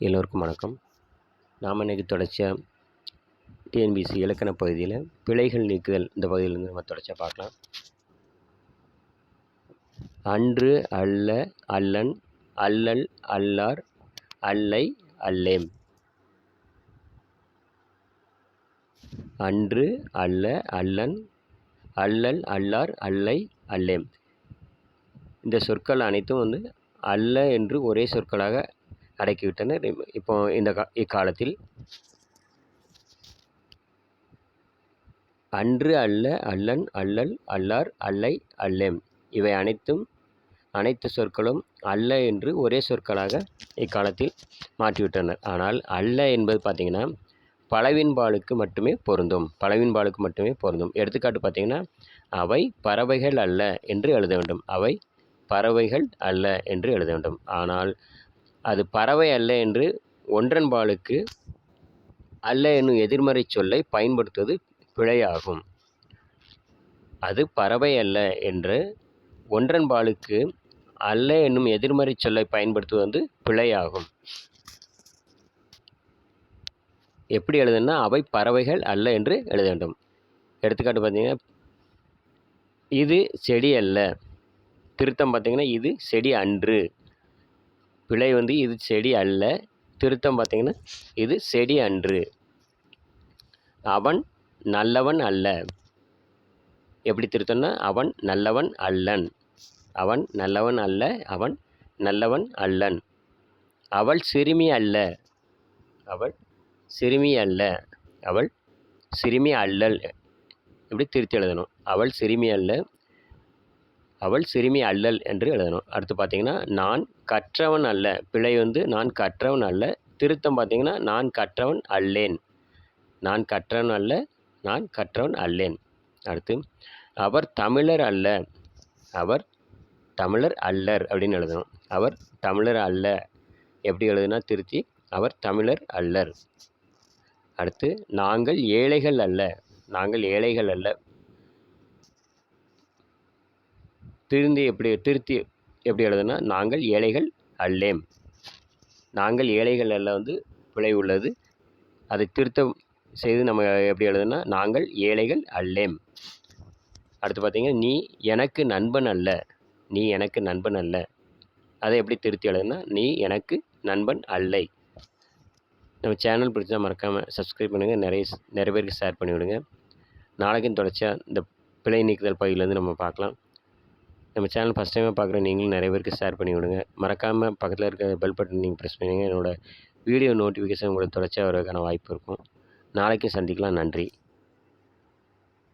எல்லோருக்கும் வணக்கம். நாம் இன்றைக்கி தொடர்ச்சியாக டிஎன்பிசி இலக்கண பகுதியில் பிழைகள் நீக்குதல் இந்த பகுதியிலேருந்து நம்ம தொடர்ச்சியாக பார்க்கலாம். அன்று அல்ல அல்லன் அல்லல் அல்லார் அல்லை அல்லேம். அன்று அல்ல அல்லன் அல்லல் அல்லார் அல்லை அல்லேம். இந்த சொற்கள் அனைத்தும் வந்து அல்ல என்று ஒரே சொற்களாக அடக்கிவிட்டனர். இப்போ இந்த கா இக்காலத்தில் அன்று அல்ல அல்லன் அல்லல் அல்லார் அல்லை அல்லேம். இவை அனைத்தும் அனைத்து சொற்களும் அல்ல என்று ஒரே சொற்களாக இக்காலத்தில் மாற்றிவிட்டனர். ஆனால் அல்ல என்பது பார்த்திங்கன்னா பலவின்பாலுக்கு மட்டுமே பொருந்தும். பலவின்பாலுக்கு மட்டுமே பொருந்தும். எடுத்துக்காட்டு பார்த்திங்கன்னா அவை பறவைகள் அல்ல என்று எழுத வேண்டும். அவை பறவைகள் அல்ல என்று எழுத வேண்டும். ஆனால் அது பறவை அல்ல என்று ஒன்றன்பாலுக்கு அல்ல என்னும் எதிர்மறை சொல்லை பயன்படுத்துவது பிழையாகும். அது பறவை அல்ல என்று ஒன்றன்பாலுக்கு அல்ல என்னும் எதிர்மறை சொல்லை பயன்படுத்துவது வந்து பிழையாகும். எப்படி எழுதுனா அவை பறவைகள் அல்ல என்று எழுத வேண்டும். எடுத்துக்காட்டு பார்த்தீங்கன்னா இது செடி அல்ல. திருத்தம் பார்த்தீங்கன்னா இது செடி அன்று. பிழை வந்து இது செடி அல்ல. திருத்தம் பார்த்தீங்கன்னா இது செடி அன்று. அவன் நல்லவன் அல்ல. எப்படி திருத்தம்னா அவன் நல்லவன் அல்லன். அவன் நல்லவன் அல்ல அவன் நல்லவன் அல்லன். அவள் சிறுமி அல்ல. அவள் சிறுமி அல்ல. அவள் சிறுமி அல்லல். இப்படி திருத்தி எழுதணும்? அவள் சிறுமி அல்ல அவள் சிறுமி அல்லல் என்று எழுதணும். அடுத்து பார்த்தீங்கன்னா நான் கற்றவன் அல்ல. பிழை வந்து நான் கற்றவன் அல்ல. திருத்தம் பார்த்தீங்கன்னா நான் கற்றவன் அல்லேன். நான் கற்றவன் அல்ல நான் கற்றவன் அல்லேன். அடுத்து அவர் தமிழர் அல்ல. அவர் தமிழர் அல்லர் அப்படின்னு எழுதணும். அவர் தமிழர் அல்ல. எப்படி எழுதுனா திருத்தி அவர் தமிழர் அல்லர். அடுத்து நாங்கள் ஏழைகள் அல்ல. நாங்கள் ஏழைகள் அல்ல. திருந்தி எப்படி திருத்தி எப்படி எழுதுனா நாங்கள் ஏழைகள் அல்லேம். நாங்கள் ஏழைகள் அல்ல வந்து பிழை உள்ளது. அதை திருத்தம் செய்து நம்ம எப்படி எழுதுனா நாங்கள் ஏழைகள் அல்லேம். அடுத்து பார்த்தீங்கன்னா நீ எனக்கு நண்பன் அல்ல. நீ எனக்கு நண்பன் அல்ல. அதை எப்படி திருத்தி எழுதுனா நீ எனக்கு நண்பன் அல்லை. நம்ம சேனல் பிடிச்சா மறக்காமல் சப்ஸ்கிரைப் பண்ணுங்கள் நிறைய நிறைய பேருக்கு ஷேர் பண்ணிவிடுங்க. நாளைக்கும் தொடர்ச்சியாக இந்த பிழை நீக்குதல் பகுதியிலேருந்து நம்ம பார்க்கலாம். நம்ம சேனல் ஃபஸ்ட் டைமாக பார்க்குற நீங்களும் நிறைய பேருக்கு ஷேர் பண்ணி விடுங்க. மறக்காமல் பக்கத்தில் இருக்க பெல் பட்டன் நீங்கள் ப்ரெஸ் பண்ணிங்க என்னோடய வீடியோ நோட்டிஃபிகேஷன் உங்களுக்கு தொடர்ச்சியாக வரதுக்கான வாய்ப்பு இருக்கும். நாளைக்கும் சந்திக்கலாம். நன்றி.